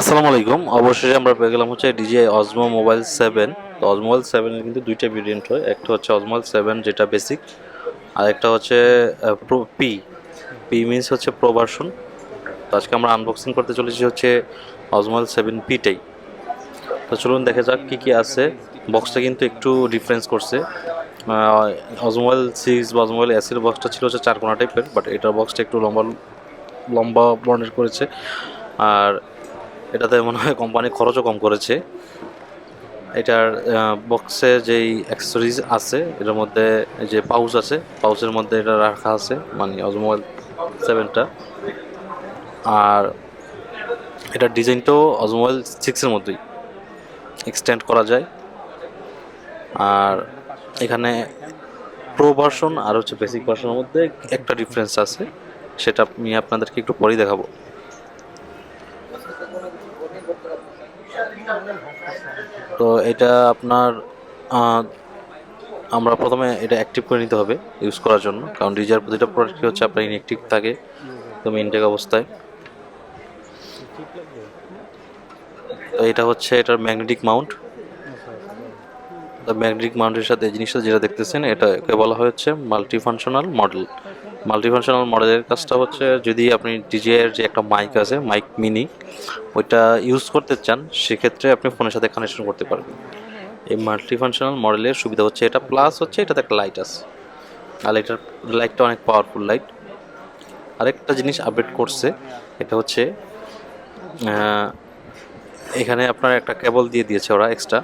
আসসালামু আলাইকুম। অবশ্যই আমরা পেয়ে গেলাম হচ্ছে ডিজে অজমো মোবাইল সেভেন তো অজমো মোবাইল সেভেনের কিন্তু দুইটা ভেরিয়েন্ট হয়। একটা হচ্ছে অজমো সেভেন যেটা বেসিক আর একটা হচ্ছে প্রো পি পি মিনস হচ্ছে প্রো ভার্সন তো আজকে আমরা আনবক্সিং করতে চলেছি হচ্ছে অজমল সেভেন পিটাই তো চলুন দেখা যাক কী কী আছে। বক্সটা কিন্তু একটু ডিফারেন্স করছে। অজমোবাইল সিক্স বা অজমোবাইল এসির বক্সটা ছিল হচ্ছে চারকোনা টাইপের বাট এটার বক্সটা একটু লম্বা লম্বা বর্ণের করেছে। আর এটাতে মনে হয় কোম্পানি খরচও কম করেছে। এটার বক্সে যেই অ্যাক্সেসরিজ আছে, এটার মধ্যে যে পাউচ আছে পাউচের মধ্যে এটা রাখা আছে মানে অজমোবাইল সেভেনটা আর এটার ডিজাইনটাও অজমোবাইল সিক্সের মধ্যেই এক্সটেন্ড করা যায়। আর এখানে প্রো ভার্সন আর হচ্ছে বেসিক ভার্সনের মধ্যে একটা ডিফারেন্স আছে, সেটা আমি আপনাদেরকে একটু পরেই দেখাবো। তো এটা আপনার আমরা প্রথমে এটা অ্যাক্টিভ করে নিতে হবে ইউজ করার জন্য, কারণ ডিজার প্রতিটা প্রোডাক্ট হচ্ছে আপনার ইনঅ্যাক্টিভ থাকে একদম ইনটেক অবস্থায়। তো এটা হচ্ছে এটার ম্যাগনেটিক মাউন্ট ম্যাগনেটিক মাউন্টের সাথে এই জিনিসটা যেটা দেখতেছেন, এটাকে বলা হচ্ছে multifunctional model multifunctional মডেলের কাজটা হচ্ছে যদি আপনি ডিজিআইয়ের যে একটা মাইক আছে মাইক মিনি ওইটা ইউজ করতে চান সেক্ষেত্রে আপনি ফোনের সাথে কানেকশন করতে পারবেন। এই মাল্টি ফাংশনাল মডেলের সুবিধা হচ্ছে এটা প্লাস হচ্ছে এটাতে একটা লাইট আছে। আর এটার লাইটটা অনেক পাওয়ারফুল লাইট আরেকটা জিনিস আপডেট করছে এটা হচ্ছে এখানে আপনার একটা কেবল দিয়ে দিয়েছে ওরা এক্সট্রা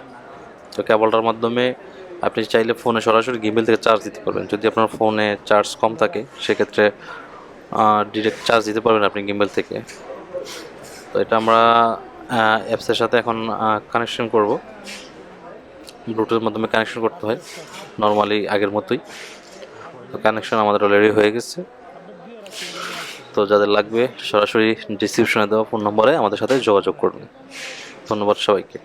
তো কেবলটার মাধ্যমে আপনি চাইলে ফোনে সরাসরি গিমেল থেকে চার্জ দিতে পারবেন। যদি আপনার ফোনে চার্জ কম থাকে, সেক্ষেত্রে ডিরেক্ট চার্জ দিতে পারবেন আপনি গিমেল থেকে। তো এটা আমরা অ্যাপসের সাথে এখন কানেকশন করব। ব্লুটুথের মাধ্যমে কানেকশন করতে হয়। নর্মালি আগের মতোই। তো কানেকশন আমাদের অলরেডি হয়ে গেছে। তো যাদের লাগবে, সরাসরি ডিসক্রিপশনে দেওয়া ফোন নম্বরে আমাদের সাথে যোগাযোগ করবেন ধন্যবাদ সবাইকে।